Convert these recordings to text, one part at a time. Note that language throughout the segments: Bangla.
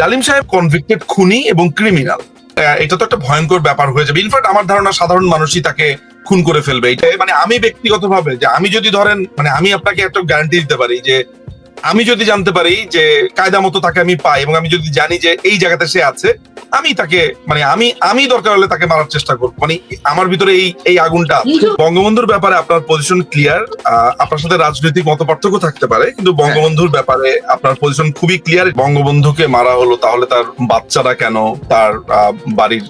ডালিম সাহেব কনভিক্টেড খুনি এবং ক্রিমিনাল এটা তো একটা ভয়ঙ্কর ব্যাপার হয়ে যাবে। ইনফ্যাক্ট আমার ধারণা সাধারণ মানুষই তাকে খুন করে ফেলবে। এটা মানে আমি ব্যক্তিগতভাবে যে আমি যদি ধরেন মানে আমি আপনাকে একটা গ্যারান্টি দিতে পারি যে আমি যদি জানতে পারি যে কায়দা মতো তাকে আমি পাই এবং আমি যদি জানি যে এই জায়গাতে সে আছে আমি তাকে মানে আমি আমি দরকার হলে তাকে মারার চেষ্টা করব। মানে আমার ভিতরে এই এই আগুনটা। বঙ্গবন্ধুর ব্যাপারে আপনার পজিশন ক্লিয়ার আপনার সাথে রাজনৈতিক মত পার্থক্য থাকতে পারে কিন্তু বঙ্গবন্ধুর ব্যাপারে আপনার পজিশন খুবই ক্লিয়ার বঙ্গবন্ধুকে মারা হলো তাহলে তার বাচ্চারা কেন? তার আহ, বাড়ির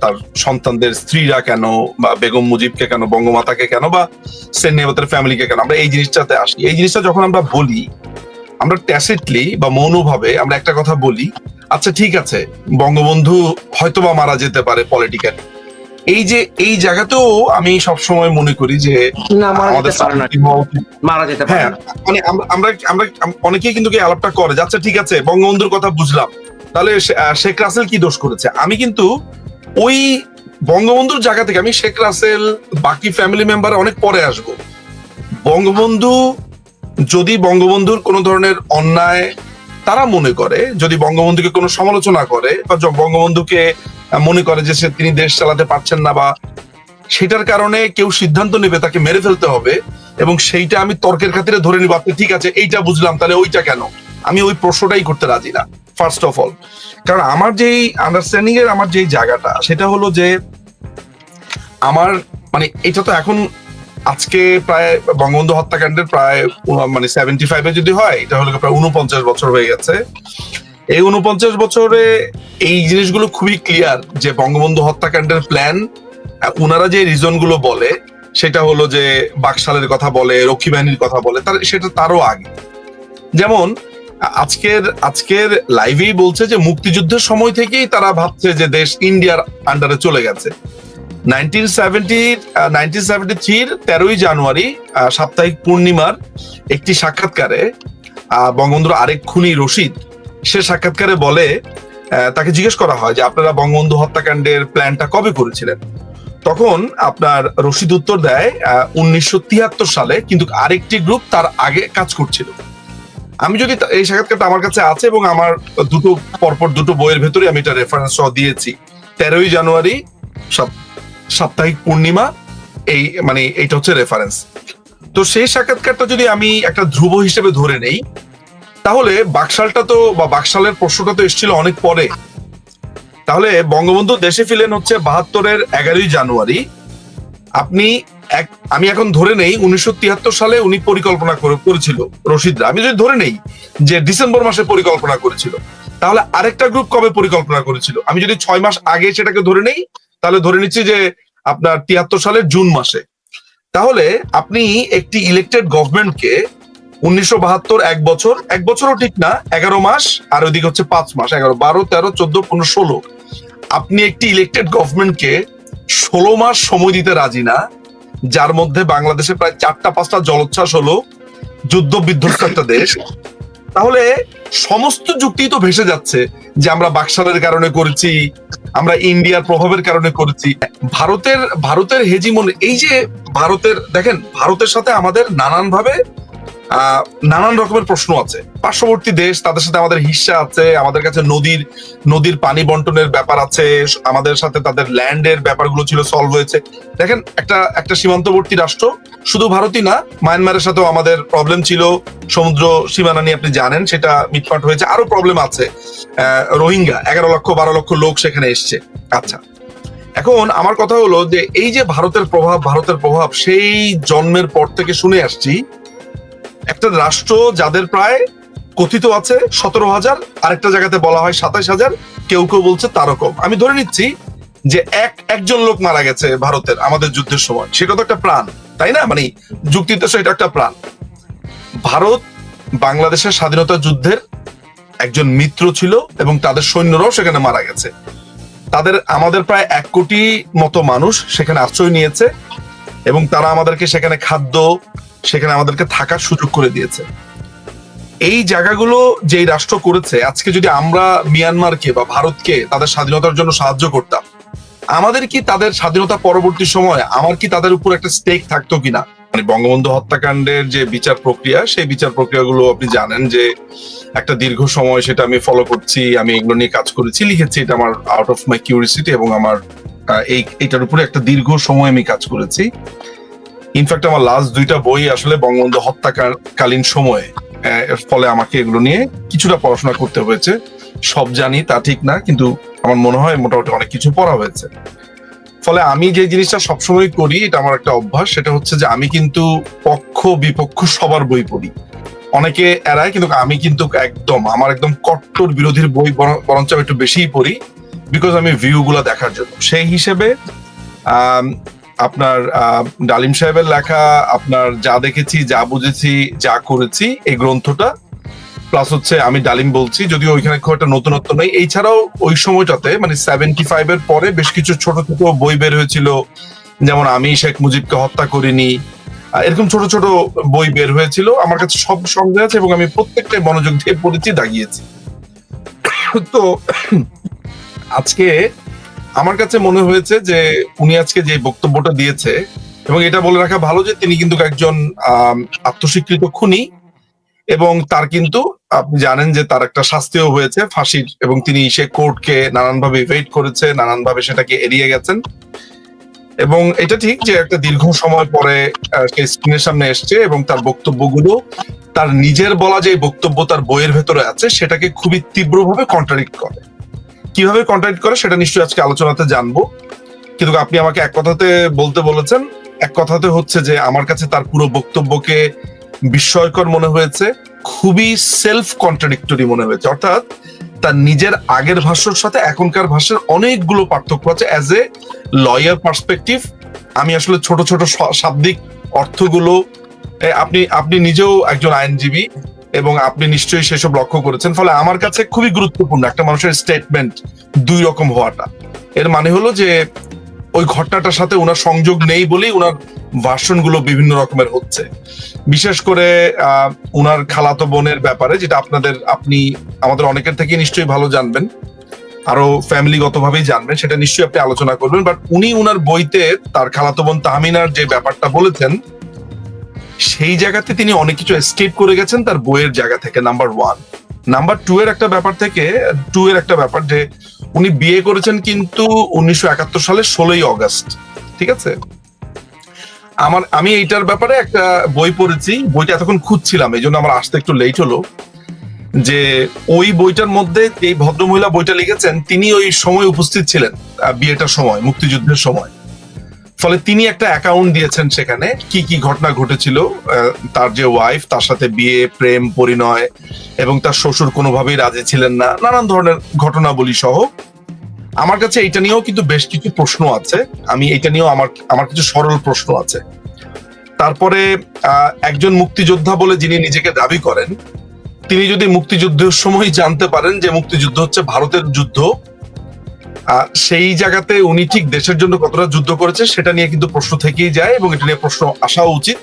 তার সন্তানদের স্ত্রীরা কেন? বা বেগম মুজিবকে কেন? বঙ্গমাতাকে কেন? বা সেন নেবতের ফ্যামিলিকে কেন? আমরা এই জিনিসটাতে আসি। এই জিনিসটা যখন আমরা বলি আমরা ট্যাসিটলি বা মৌনভাবে আমরা একটা কথা বলি আচ্ছা ঠিক আছে বঙ্গবন্ধু হয়তোবা মারা যেতে পারে পলিটিক্যাল এই যে এই জায়গাতেও আমি সবসময় মনে করি যে মারা যেতে পারে হ্যাঁ মানে আমরা আমরা আমরা অনেকেই কিন্তু আলাপটা করে আচ্ছা ঠিক আছে বঙ্গবন্ধুর কথা বুঝলাম। তাহলে শেখ রাসেল কি দোষ করেছে? আমি কিন্তু ওই বঙ্গবন্ধুর জায়গা থেকে আমি শেখ রাসেল বাকি ফ্যামিলি মেম্বার অনেক পরে আসব। বঙ্গবন্ধু যদি বঙ্গবন্ধুর কোনো ধরনের অন্যায় তারা মনে করে, যদি বঙ্গবন্ধুকে কোনো সমালোচনা করে, বা বঙ্গবন্ধুকে মনে করে যে সে তিনি দেশ চালাতে পারছেন না বা সেটার কারণে কেউ সিদ্ধান্ত নেবে তাকে মেরে ফেলতে হবে, এবং সেইটা আমি তর্কের খাতিরে ধরে নিব, আপনি ঠিক আছে, এইটা বুঝলাম, তাহলে ওইটা কেন? আমি ওই প্রশ্নটাই করতে রাজি না ফার্স্ট অফ অল কারণ আমার যেই আন্ডারস্ট্যান্ডিং এর আমার যেই জায়গাটা, সেটা হলো যে আমার মানে এটা তো এখন আজকে প্রায় বঙ্গবন্ধু হত্যাকাণ্ডের প্রায় মানে সেভেন্টি ফাইভে যদি হয় এটা হলো প্রায় উনপঞ্চাশ বছর হয়ে গেছে। এই উনপঞ্চাশ বছরে এই জিনিসগুলো খুবই ক্লিয়ার যে বঙ্গবন্ধু হত্যাকাণ্ডের প্ল্যান উনারা যে রিজনগুলো বলে, সেটা হলো যে বাকশালের কথা বলে, রক্ষী বাহিনীর কথা বলে, তার, সেটা তারও আগে। যেমন, আজকের আজকের লাইভেই বলছে যে মুক্তিযুদ্ধের সময় থেকেই তারা ভাবছে যে দেশ ইন্ডিয়ার আন্ডারে চলে গেছে। নাইনটিন সেভেন্টি নাইনটিন সেভেন্টি থ্রির তেরোই জানুয়ারি সাপ্তাহিক পূর্ণিমার একটি সাক্ষাৎকারে বঙ্গবন্ধুর আরেক খুনি রশিদ, সে সাক্ষাৎকারে বলে তাকে জিজ্ঞেস করা হয় যে, আপনারা বঙ্গবন্ধু হত্যাকাণ্ডের প্ল্যানটা কবে করেছিলেন? তখন আপনার রশিদ উত্তর দেয় উনিশশো তিয়াত্তর সালে, কিন্তু আরেকটি গ্রুপ তার আগে কাজ করছিল। আমি যদি এই সাক্ষাৎকারটা আমার কাছে আছে এবং আমার দুটো, পরপর দুটো বইয়ের ভেতরে আমি এটা রেফারেন্স সহ দিয়েছি। তেরোই জানুয়ারি সাপ- সাপ্তাহিক পূর্ণিমা, এই মানে এইটা হচ্ছে রেফারেন্স তো সেই সাক্ষাৎকারটা যদি আমি একটা ধ্রুব হিসেবে ধরে নেই, তাহলে বাকশালটা তো বা বাকশালের প্রশ্নটা তো এসেছিল অনেক পরে। তাহলে বঙ্গবন্ধু দেশে ফিরলেন হচ্ছে বাহাত্তরের এগারোই জানুয়ারি। আপনি এক, আমি এখন ধরে নেই, উনিশশো তিয়াত্তর সালে উনি পরিকল্পনা করে, করেছিল, রশিদরা। আমি যদি ধরে নেই যে ডিসেম্বর মাসে পরিকল্পনা করেছিল, তাহলে আরেকটা গ্রুপ কবে পরিকল্পনা করেছিল? আমি যদি ছয় মাস আগে সেটাকে ধরে নেই তাহলে ধরে নিচ্ছি যে আপনার তিয়াত্তর সালের জুন মাসে। তাহলে আপনি একটি ইলেক্টেড গভর্নমেন্টকে উনিশশো বাহাত্তর এক বছর, এক বছরও ঠিক না, এগারো মাস, আর ওইদিকে হচ্ছে পাঁচ মাস, এগারো, বারো, তেরো, চোদ্দ, পনেরো, ষোলো। আপনি একটি ইলেক্টেড গভর্নমেন্টকে ষোলো মাস সময় দিতে রাজি না, যার মধ্যে বাংলাদেশে প্রায় চারটা, পাঁচটা জলোচ্ছ্বাস হলো, যুদ্ধ বিধ্বস্ত একটা দেশ। তাহলে সমস্ত যুক্তি তো ভেসে যাচ্ছে যে আমরা বাকশালের কারণে করেছি, আমরা ইন্ডিয়ার প্রভাবের কারণে করেছি। ভারতের ভারতের হেজিমন, এই যে ভারতের, দেখেন, ভারতের সাথে আমাদের নানান ভাবে নানান রকমের প্রশ্ন আছে। পার্শ্ববর্তী দেশ, তাদের সাথে আমাদের হিস্সা আছে, আমাদের কাছে নদীর নদীর পানি বন্টনের ব্যাপার আছে, আমাদের সাথে তাদের ল্যান্ডের ব্যাপারগুলো ছিল সলভ হয়েছে। দেখেন, একটা একটা সীমান্তবর্তী রাষ্ট্র, শুধু ভারতই না, মায়ানমারের সাথেও আমাদের প্রবলেম ছিল। সমুদ্র সীমানা নিয়ে আপনি জানেন, সেটা মিটমাট হয়েছে। আরও প্রবলেম আছে। রোহিঙ্গা, এগারো লক্ষ, বারো লক্ষ লোক সেখানে এসছে। আচ্ছা এখন আমার কথা হলো যে, এই যে ভারতের প্রভাব ভারতের প্রভাব, সেই জন্মের পর থেকে শুনে আসছি একটা রাষ্ট্র যাদের প্রায় কথিত আছে সতেরো হাজার, আরেকটা জায়গাতে বলা হয় সাতাশ হাজার, কেউ কেউ বলছে তারও কম। আমি ধরে নিচ্ছি যে এক, একজন লোক মারা গেছে ভারতের আমাদের যুদ্ধের সময়। সেটা তো একটা প্রাণ, তাই না? মানে যুক্তিতে সেটা একটা প্রাণ। ভারত বাংলাদেশের স্বাধীনতা যুদ্ধের একজন মিত্র ছিল এবং তাদের সৈন্যরাও সেখানে মারা গেছে। তাদের, আমাদের প্রায় এক কোটি মতো মানুষ সেখানে আশ্রয় নিয়েছে এবং তারা আমাদেরকে সেখানে খাদ্য সেখানে আমাদেরকে থাকার সুযোগ করে দিয়েছে। এই জায়গাগুলো যেই রাষ্ট্র করেছে, আজকে যদি আমরা মিয়ানমারকে বা ভারতকে তাদের স্বাধীনতার জন্য সাহায্য করতাম, আমাদের কি তাদের স্বাধীনতা পরবর্তী সময় আমার কি তাদের উপর একটা স্টেক থাকতো কিনা? মানে বঙ্গবন্ধু হত্যাকাণ্ডের যে বিচার প্রক্রিয়া, সেই বিচার প্রক্রিয়াগুলো আপনি জানেন যে একটা দীর্ঘ সময় সেটা আমি ফলো করছি, আমি এগুলো নিয়ে কাজ করেছি, লিখেছি, এটা আমার আউট অফ মাই কিউরিসিটি এবং আমার এই, এটার উপরে একটা দীর্ঘ সময় আমি কাজ করেছি। ইনফ্যাক্ট আমার লাস্ট দুইটা বই আসলে বঙ্গবন্ধু হত্যাকালীন সময়ে এর ফলে আমাকে এগুলো নিয়ে কিছুটা পড়াশোনা করতে হয়েছে। সব জানি, তা ঠিক না, কিন্তু আমার মনে হয় মোটামুটি অনেক কিছু পড়া হয়েছে। ফলে আমি যে জিনিসটা সবসময় করি, এটা আমার একটা অভ্যাস, সেটা হচ্ছে যে আমি কিন্তু পক্ষ বিপক্ষ সবার বই পড়ি। অনেকে এড়ায়, কিন্তু আমি কিন্তু একদম, আমার একদম কট্টর বিরোধীর বই বর- বরঞ্চ একটু বেশিই পড়ি বিকজ আমি ভিউ গুলা দেখার জন্য। সেই হিসেবে আপনার ডালিম সাহেবের লেখা, আপনার যা দেখেছি, যা বুঝেছি, যা করেছি, এই গ্রন্থটা প্লাস হচ্ছে আমি ডালিম বলছি, যদিও ওইখানে খুব একটা নতুনত্ব নেই। এছাড়াও ওই সময়টাতে মানে সেভেন্টি ফাইভ এর পরে বেশ কিছু ছোট ছোট বই বের হয়েছিল, যেমন আমি, শেখ মুজিবকে হত্যা করিনি এরকম ছোট ছোট বই বের হয়েছিল। আমার কাছে সব সন্দেহ আছে এবং আমি প্রত্যেকটাই মনোযোগ দিয়ে পড়েছি, দাগিয়েছি। তো, আজকে আমার কাছে মনে হয়েছে যে উনি আজকে যে বক্তব্যটা দিয়েছে, এবং এটা বলে রাখা ভালো যে তিনি কিন্তু একজন আত্মস্বীকৃত খুনি, এবং তার কিন্তু আপনি জানেন যে তার একটা শাস্তিও হয়েছে ফাঁসির, এবং তিনি সে কোর্টকে নানানভাবে ইভেট করেছে, নানানভাবে সেটাকে এড়িয়ে গেছেন। এবং এটা ঠিক যে একটা দীর্ঘ সময় পরে সে স্ক্রিনের সামনে এসছে, এবং তার বক্তব্যগুলো, তার নিজের বলা যে বক্তব্য তার বইয়ের ভেতরে আছে, সেটাকে খুবই তীব্রভাবে কন্ট্রাডিক্ট করে। কীভাবে কন্ট্রাডিক্ট করে সেটা নিশ্চয়ই আজকে আলোচনাতে জানব। কিন্তু আপনি আমাকে এক কথাতে বলতে বলেছেন, এক কথাতে হচ্ছে যে আমার কাছে তার পুরো বক্তব্যকে বিস্ময়কর মনে হয়েছে, খুবই সেলফ কন্ট্রাডিক্টরি মনে হয়েছে। অর্থাৎ তার নিজের আগের ভাষ্যর সাথে এখনকার ভাষ্যের অনেকগুলো পার্থক্য আছে। অ্যাজ এ লয়ার পার্সপেক্টিভ আমি আসলে ছোট ছোট শাব্দিক অর্থগুলো আপনি আপনি নিজেও একজন আইনজীবী এবং আপনি নিশ্চয়ই সেসব লক্ষ্য করেছেন। ফলে আমার কাছে খুবই গুরুত্বপূর্ণ একটা মানুষের স্টেটমেন্ট দুই রকম হওয়াটা। এর মানে হলো যে, ওই ঘটনাটার সাথে ওনার সংযোগ নেই বলেই ওনার ভার্সনগুলো বিভিন্ন রকমের হচ্ছে। বিশেষ করে উনার খালাতো বোনের ব্যাপারে, যেটা আপনাদের, আপনি আমাদের অনেকের থেকে নিশ্চয়ই ভালো জানবেন আরও ফ্যামিলিগত ভাবেই জানবেন, সেটা নিশ্চয়ই আপনি আলোচনা করবেন। বাট উনি উনার বইতে, তার খালাতো বোন তাহমিনার যে ব্যাপারটা বলেছেন সেই জায়গাতে তিনি অনেক কিছু এস্কেপ করে গেছেন তার বইয়ের জায়গা থেকে নাম্বার ওয়ান নাম্বার টু এর একটা ব্যাপার থেকে টু এর একটা ব্যাপার যে উনি বিয়ে করেছেন কিন্তু উনিশশো একাত্তর সালের ষোলোই অগস্ট, ঠিক আছে? আমার, আমি এইটার ব্যাপারে একটা বই পড়েছি, বইটা এতক্ষণ খুঁজছিলাম, এই জন্য আমার আসতে একটু লেট হলো, যে ওই বইটার মধ্যে এই ভদ্রমহিলা বইটা লিখেছেন, তিনি ওই সময় উপস্থিত ছিলেন বিয়েটার সময়, মুক্তিযুদ্ধের সময়। ফলে তিনি একটা অ্যাকাউন্ট দিয়েছেন সেখানে, কি কি ঘটনা ঘটেছিল তার যে ওয়াইফ তার সাথে বিয়ে, প্রেম, পরিণয়, এবং তার শ্বশুর কোনোভাবেই রাজি ছিলেন না, নানান ধরনের ঘটনাবলী সহ। আমার কাছে এটা নিয়েও কিন্তু বেশ কিছু প্রশ্ন আছে। আমি এটা নিয়েও আমার আমার কিছু সরল প্রশ্ন আছে। তারপরে একজন মুক্তিযোদ্ধা বলে যিনি নিজেকে দাবি করেন, তিনি যদি মুক্তিযুদ্ধের সময় জানতে পারেন যে মুক্তিযুদ্ধ হচ্ছে ভারতের যুদ্ধ সেই জায়গাতে উনি ঠিক দেশের জন্য কতটা যুদ্ধ করেছে সেটা নিয়ে কিন্তু প্রশ্ন থেকেই যায় এবং এটা নিয়ে প্রশ্ন আসাও উচিত।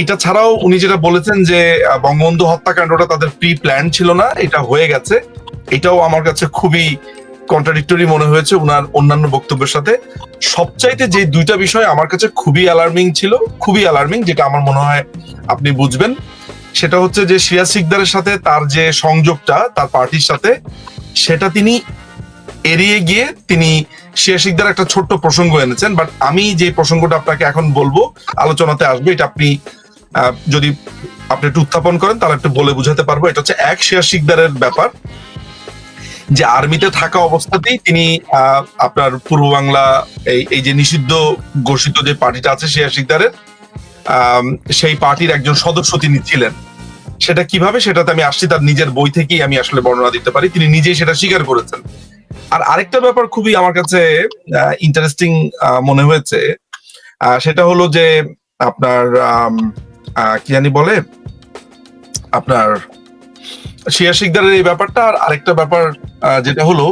এটা ছাড়াও উনি যেটা বলেছেন যে বঙ্গবন্ধু হত্যাকাণ্ডটা তাদের প্রি প্ল্যান ছিল না, এটা হয়ে গেছে। এটাও আমার কাছে খুবই কন্ট্রাডিক্টরি মনে হয়েছে ওনার অন্যান্য বক্তব্যের সাথে। সবচাইতে যে দুইটা বিষয় আমার কাছে খুবই অ্যালার্মিং ছিল, খুবই অ্যালার্মিং যেটা আমার মনে হয় আপনি বুঝবেন, সেটা হচ্ছে যে শিয়া সিকদারের সাথে তার যে সংযোগটা, তার পার্টির সাথে, সেটা তিনি এড়িয়ে গিয়ে তিনি শিয়া সিকদার একটা ছোট্ট প্রসঙ্গ এনেছেন বাট আমি যে প্রসঙ্গটা আপনাকে এখন বলব আলোচনাতে আসবে এটা আপনি যদি আপনি একটু উত্থাপন করেন তাহলে একটু বলে বুঝাতে পারব। এটা হচ্ছে এক শিয়া সিকদারের ব্যাপার যে আর্মিতে থাকা অবস্থাতেই তিনি আপনার পূর্ব বাংলা এই এই যে নিষিদ্ধ ঘোষিত যে পার্টিটা আছে শিয়া সিকদারের আম, সেই পার্টির একজন সদস্য তিনি ছিলেন। সেটা কীভাবে সেটাতে আমি আসছি তার নিজের বই থেকেই আমি আসলে বর্ণনা দিতে পারি। তিনি নিজেই সেটা স্বীকার করেছেন। আর আরেকটা ব্যাপার খুবই আমার কাছে ইন্টারেস্টিং মনে হয়েছে সেটা হলো যে আপনার কি জানি বলে, আপনার শিয়া শিকদারের এই ব্যাপারটা আর আরেকটা ব্যাপার যেটা হলো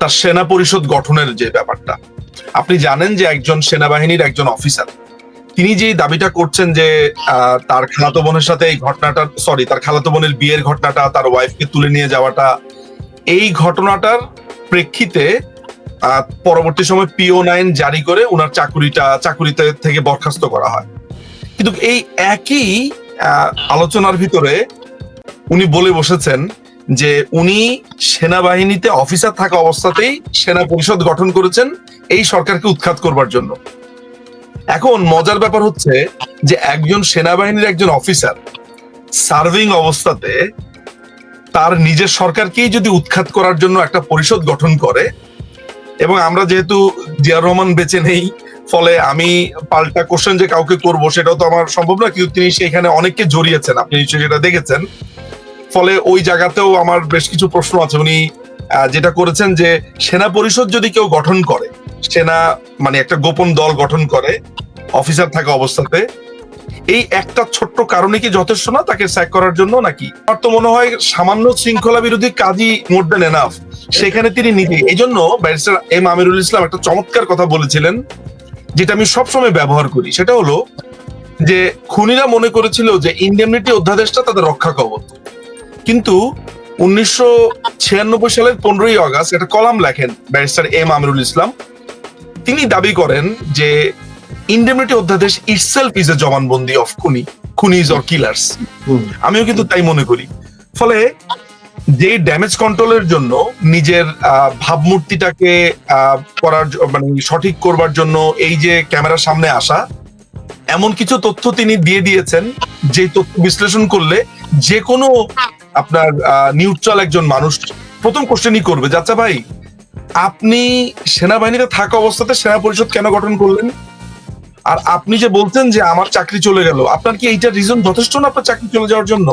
তার সেনা পরিষদ গঠনের যে ব্যাপারটা। আপনি জানেন যে একজন সেনাবাহিনীর একজন অফিসার, তিনি যে দাবিটা করছেন যে তার খালাতো বোনের সাথে এই ঘটনাটা সরি তার খালাতো বোনের বিয়ের ঘটনাটা, তার ওয়াইফকে তুলে নিয়ে যাওয়াটা, এই ঘটনাটার প্রেক্ষিতে পরবর্তী সময় পিও নাইন জারি করে ওনার চাকুরিটা, চাকুরিতে থেকে বরখাস্ত করা হয়। কিন্তু এই একই আলোচনার ভিতরে উনি বলে বসেছেন যে উনি সেনাবাহিনীতে অফিসার থাকা অবস্থাতেই সেনা পরিষদ গঠন করেছেন এই সরকারকে উৎখাত করবার জন্য। এখন মজার ব্যাপার হচ্ছে যে একজন সেনাবাহিনীর একজন অফিসার সার্ভিং অবস্থাতে তার নিজের সরকারকেই যদি উৎখাত করার জন্য একটা পরিষদ গঠন করে, এবং আমরা যেহেতু জিয়া রহমান বেঁচে নেই, ফলে আমি পাল্টা কোশ্চেন যে কাউকে করব সেটাও তো আমার সম্ভব না, কিন্তু তিনি সেখানে অনেককে জড়িয়েছেন, আপনি নিশ্চয়ই সেটা দেখেছেন। ফলে ওই জায়গাতেও আমার বেশ কিছু প্রশ্ন আছে। উনি যেটা করেছেন যে সেনা পরিষদ যদি কেউ গঠন করে, সেনা মানে একটা গোপন দল গঠন করে, অফিসার থাকা অবস্থাতে এই একটা ছোট্ট কারণে কি যথেষ্ট না তাকে স্যাক করার জন্য নাকি? আমার তো মনে হয় সামান্য শৃঙ্খলা বিরোধী কাজই মোর দেন এনাফ সেখানে তিনি নিজে এই জন্য ব্যারিস্টার এম আমিরুল ইসলাম একটা চমৎকার কথা বলেছিলেন, যেটা আমি সবসময় ব্যবহার করি। সেটা হলো যে, খুনিরা মনে করেছিল যে ইন্ডেমনিটি অধ্যাদেশটা তাদের রক্ষা কবচ। কিন্তু উনিশশো ছিয়ানব্বই সালের পনেরোই আগস্ট একটা কলাম লেখেন ব্যারিস্টার এম আমিরুল ইসলাম। তিনি দাবি করেন যে ইন্ডেমনিটি অধ্যাদেশ ইটসেলফ ইজ এ জবানবন্দি অফ খুনি খুনিজ অর কিলার্স আমিও কিন্তু তাই মনে করি। ফলে যে ড্যামেজ কন্ট্রোলের জন্য নিজের ভাবমূর্তিটাকে করার মানে সঠিক করবার জন্য এই যে ক্যামেরার সামনে আসা এমন কিছু তথ্য তিনি দিয়ে দিয়েছেন যে তথ্য বিশ্লেষণ করলে যে কোনো আপনার নিউট্রাল একজন মানুষ প্রথম কোশ্চেনই করবে যে আচ্ছা ভাই আপনি সেনাবাহিনীতে থাকা অবস্থাতে সেনা পরিষদ কেন গঠন করলেন? আর আপনি যে বলছেন যে আমার চাকরি চলে গেল, আপনার কি এইটা রিজন যথেষ্ট না আপনার চাকরি চলে যাওয়ার জন্য?